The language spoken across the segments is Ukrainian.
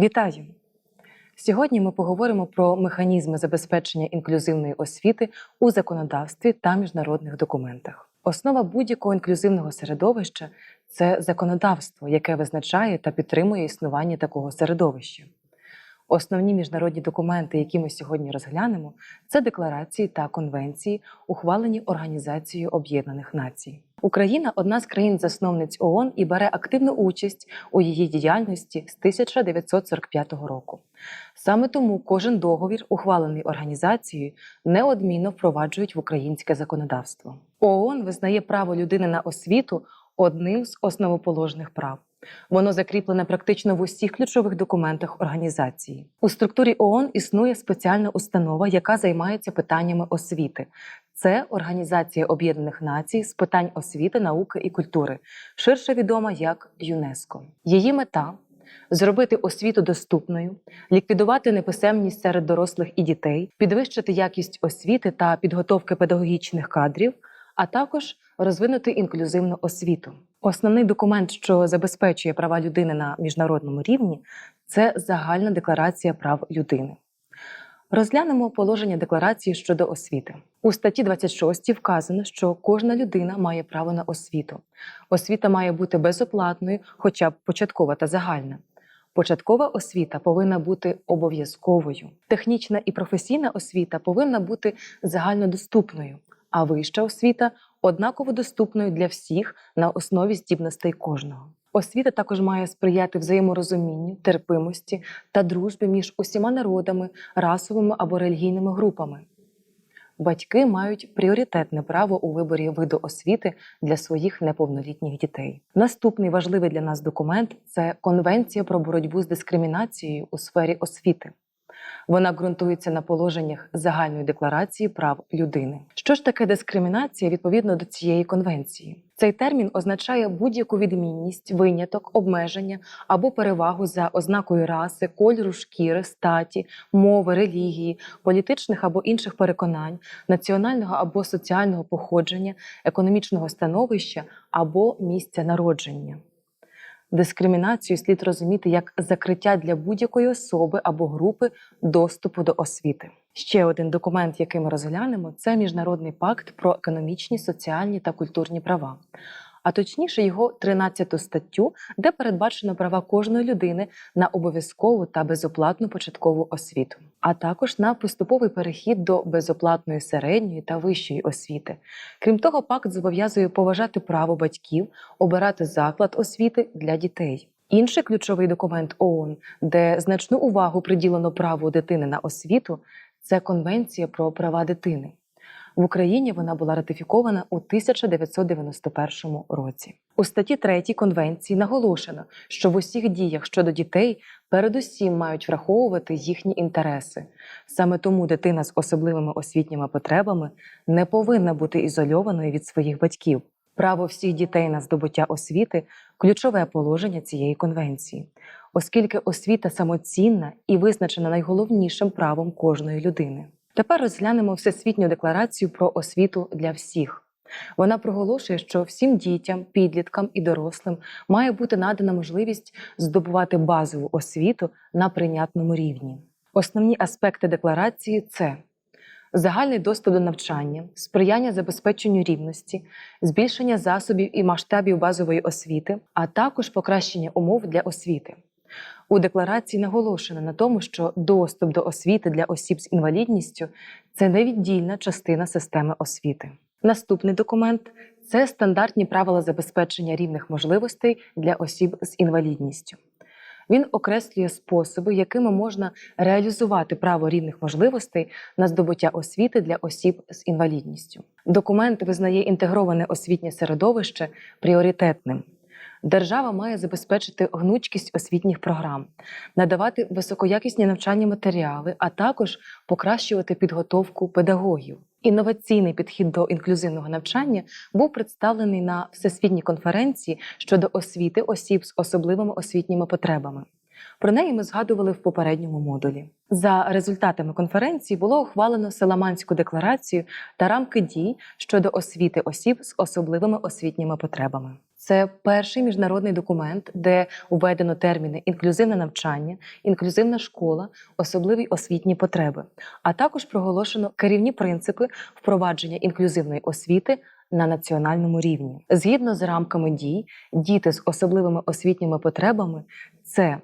Вітаю! Сьогодні ми поговоримо про механізми забезпечення інклюзивної освіти у законодавстві та міжнародних документах. Основа будь-якого інклюзивного середовища це законодавство, яке визначає та підтримує існування такого середовища. Основні міжнародні документи, які ми сьогодні розглянемо, це декларації та конвенції, ухвалені Організацією Об'єднаних Націй. Україна одна з країн-засновниць ООН і бере активну участь у її діяльності з 1945 року. Саме тому кожен договір, ухвалений організацією, неодмінно впроваджують в українське законодавство. ООН визнає право людини на освіту одним з основоположних прав. Воно закріплене практично в усіх ключових документах організації. У структурі ООН існує спеціальна установа, яка займається питаннями освіти. Це Організація Об'єднаних Націй з питань освіти, науки і культури, ширше відома як ЮНЕСКО. Її мета зробити освіту доступною, ліквідувати неписемність серед дорослих і дітей, підвищити якість освіти та підготовки педагогічних кадрів, а також розвинути інклюзивну освіту. Основний документ, що забезпечує права людини на міжнародному рівні, це загальна декларація прав людини. Розглянемо положення декларації щодо освіти. У статті 26 вказано, що кожна людина має право на освіту. Освіта має бути безоплатною, хоча б початкова та загальна. Початкова освіта повинна бути обов'язковою. Технічна і професійна освіта повинна бути загальнодоступною, а вища освіта однаково доступною для всіх на основі здібностей кожного. Освіта також має сприяти взаєморозумінню, терпимості та дружбі між усіма народами, расовими або релігійними групами. Батьки мають пріоритетне право у виборі виду освіти для своїх неповнолітніх дітей. Наступний важливий для нас документ це Конвенція про боротьбу з дискримінацією у сфері освіти. Вона ґрунтується на положеннях загальної декларації прав людини. Що ж таке дискримінація відповідно до цієї конвенції? Цей термін означає будь-яку відмінність, виняток, обмеження або перевагу за ознакою раси, кольору шкіри, статі, мови, релігії, політичних або інших переконань, національного або соціального походження, економічного становища або місця народження. Дискримінацію слід розуміти як закриття для будь-якої особи або групи доступу до освіти. Ще один документ, який ми розглянемо, це міжнародний пакт про економічні, соціальні та культурні права. А точніше, його 13 статтю, де передбачено права кожної людини на обов'язкову та безоплатну початкову освіту, а також на поступовий перехід до безоплатної середньої та вищої освіти. Крім того, пакт зобов'язує поважати право батьків обирати заклад освіти для дітей. Інший ключовий документ ООН, де значну увагу приділено праву дитини на освіту, це Конвенція про права дитини. В Україні вона була ратифікована у 1991 році. У статті 3 конвенції наголошено, що в усіх діях щодо дітей передусім мають враховувати їхні інтереси. Саме тому дитина з особливими освітніми потребами не повинна бути ізольованою від своїх батьків. Право всіх дітей на здобуття освіти ключове положення цієї конвенції, оскільки освіта самоцінна і визначена найголовнішим правом кожної людини. Тепер розглянемо Всесвітню декларацію про освіту для всіх. Вона проголошує, що всім дітям, підліткам і дорослим має бути надана можливість здобувати базову освіту на прийнятному рівні. Основні аспекти декларації це загальний доступ до навчання, сприяння забезпеченню рівності, збільшення засобів і масштабів базової освіти, а також покращення умов для освіти. У декларації наголошено на тому, що доступ до освіти для осіб з інвалідністю це невіддільна частина системи освіти. Наступний документ це стандартні правила забезпечення рівних можливостей для осіб з інвалідністю. Він окреслює способи, якими можна реалізувати право рівних можливостей на здобуття освіти для осіб з інвалідністю. Документ визнає інтегроване освітнє середовище пріоритетним. Держава має забезпечити гнучкість освітніх програм, надавати високоякісні навчальні матеріали, а також покращувати підготовку педагогів. Інноваційний підхід до інклюзивного навчання був представлений на всесвітній конференції щодо освіти осіб з особливими освітніми потребами. Про неї ми згадували в попередньому модулі. За результатами конференції було ухвалено Селаманську декларацію та рамки дій щодо освіти осіб з особливими освітніми потребами. Це перший міжнародний документ, де введено терміни інклюзивне навчання, інклюзивна школа, особливі освітні потреби, а також проголошено керівні принципи впровадження інклюзивної освіти на національному рівні. Згідно з рамками дій, діти з особливими освітніми потребами це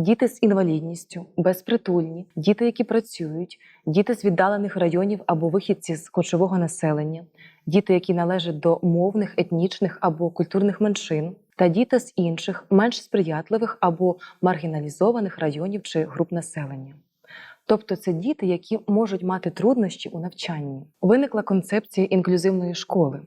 діти з інвалідністю, безпритульні, діти, які працюють, діти з віддалених районів або вихідці з кочового населення, діти, які належать до мовних, етнічних або культурних меншин, та діти з інших менш сприятливих або маргіналізованих районів чи груп населення. Тобто це діти, які можуть мати труднощі у навчанні. Виникла концепція інклюзивної школи.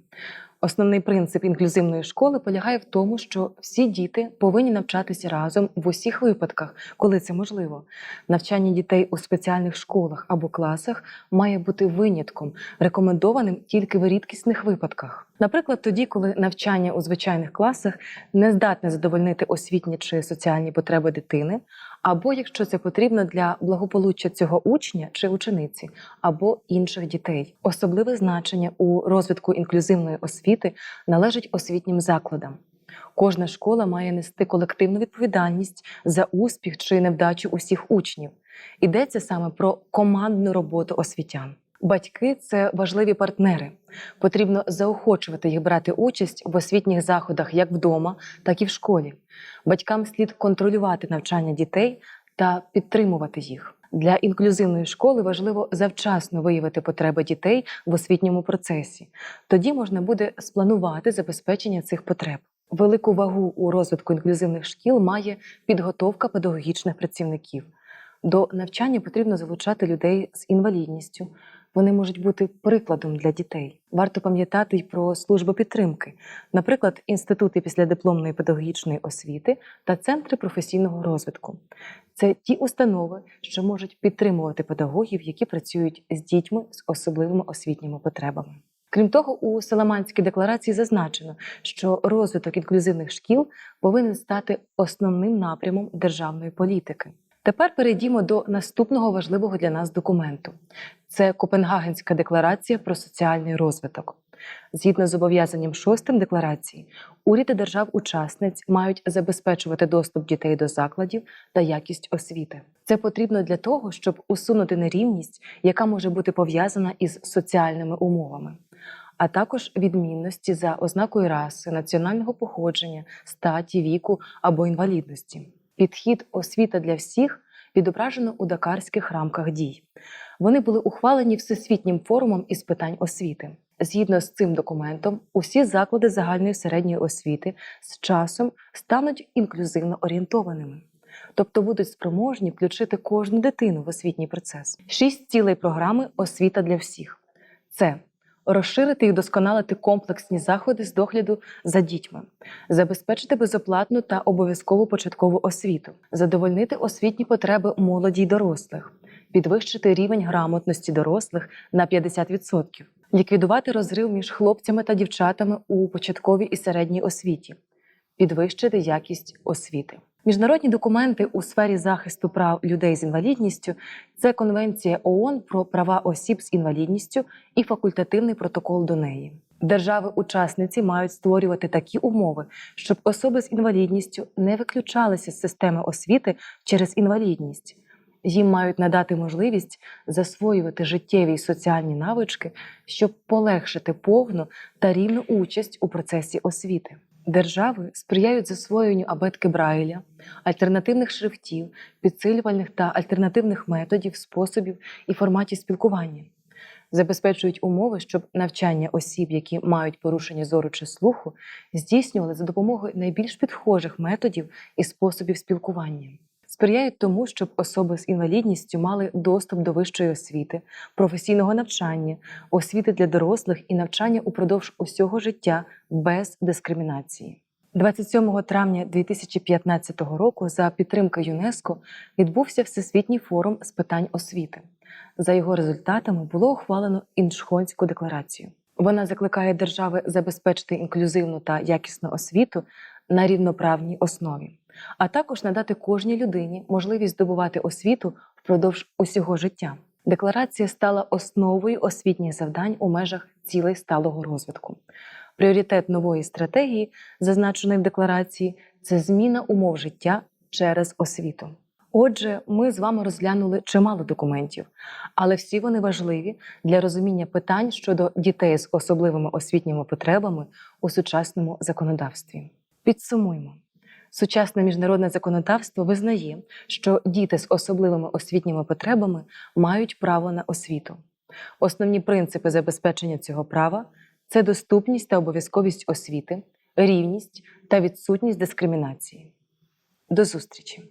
Основний принцип інклюзивної школи полягає в тому, що всі діти повинні навчатися разом в усіх випадках, коли це можливо. Навчання дітей у спеціальних школах або класах має бути винятком, рекомендованим тільки в рідкісних випадках. Наприклад, тоді, коли навчання у звичайних класах не здатне задовольнити освітні чи соціальні потреби дитини, або якщо це потрібно для благополуччя цього учня чи учениці, або інших дітей. Особливе значення у розвитку інклюзивної освіти належить освітнім закладам. Кожна школа має нести колективну відповідальність за успіх чи невдачу усіх учнів. Йдеться саме про командну роботу освітян. Батьки це важливі партнери. Потрібно заохочувати їх брати участь в освітніх заходах як вдома, так і в школі. Батькам слід контролювати навчання дітей та підтримувати їх. Для інклюзивної школи важливо завчасно виявити потреби дітей в освітньому процесі. Тоді можна буде спланувати забезпечення цих потреб. Велику вагу у розвитку інклюзивних шкіл має підготовка педагогічних працівників. До навчання потрібно залучати людей з інвалідністю. Вони можуть бути прикладом для дітей. Варто пам'ятати й про службу підтримки, наприклад, інститути післядипломної педагогічної освіти та центри професійного розвитку. Це ті установи, що можуть підтримувати педагогів, які працюють з дітьми з особливими освітніми потребами. Крім того, у Саламанській декларації зазначено, що розвиток інклюзивних шкіл повинен стати основним напрямом державної політики. Тепер перейдімо до наступного важливого для нас документу: це Копенгагенська декларація про соціальний розвиток. Згідно з зобов'язанням шостим декларації, уряди держав-учасниць мають забезпечувати доступ дітей до закладів та якість освіти. Це потрібно для того, щоб усунути нерівність, яка може бути пов'язана із соціальними умовами, а також відмінності за ознакою раси, національного походження, статі, віку або інвалідності. Підхід освіта для всіх відображено у дакарських рамках дій. Вони були ухвалені Всесвітнім форумом із питань освіти. Згідно з цим документом, усі заклади загальної середньої освіти з часом стануть інклюзивно орієнтованими, тобто будуть спроможні включити кожну дитину в освітній процес. Шість цілей програми Освіта для всіх це розширити і вдосконалити комплексні заходи з догляду за дітьми, забезпечити безоплатну та обов'язкову початкову освіту, задовольнити освітні потреби молоді й дорослих, підвищити рівень грамотності дорослих на 50%, ліквідувати розрив між хлопцями та дівчатами у початковій і середній освіті, підвищити якість освіти. Міжнародні документи у сфері захисту прав людей з інвалідністю це Конвенція ООН про права осіб з інвалідністю і факультативний протокол до неї. Держави-учасниці мають створювати такі умови, щоб особи з інвалідністю не виключалися з системи освіти через інвалідність. Їм мають надати можливість засвоювати життєві й соціальні навички, щоб полегшити повну та рівну участь у процесі освіти. Держави сприяють засвоєнню абетки Брайля, альтернативних шрифтів, підсилювальних та альтернативних методів, способів і форматів спілкування, забезпечують умови, щоб навчання осіб, які мають порушення зору чи слуху, здійснювали за допомогою найбільш підхожих методів і способів спілкування. Сприяють тому, щоб особи з інвалідністю мали доступ до вищої освіти, професійного навчання, освіти для дорослих і навчання упродовж усього життя без дискримінації. 27 травня 2015 року за підтримки ЮНЕСКО відбувся Всесвітній форум з питань освіти. За його результатами було ухвалено Іншхонську декларацію. Вона закликає держави забезпечити інклюзивну та якісну освіту на рівноправній основі, а також надати кожній людині можливість здобувати освіту впродовж усього життя. Декларація стала основою освітніх завдань у межах цілей сталого розвитку. Пріоритет нової стратегії, зазначеної в декларації, це зміна умов життя через освіту. Отже, ми з вами розглянули чимало документів, але всі вони важливі для розуміння питань щодо дітей з особливими освітніми потребами у сучасному законодавстві. Підсумуємо. Сучасне міжнародне законодавство визнає, що діти з особливими освітніми потребами мають право на освіту. Основні принципи забезпечення цього права це доступність та обов'язковість освіти, рівність та відсутність дискримінації. До зустрічі!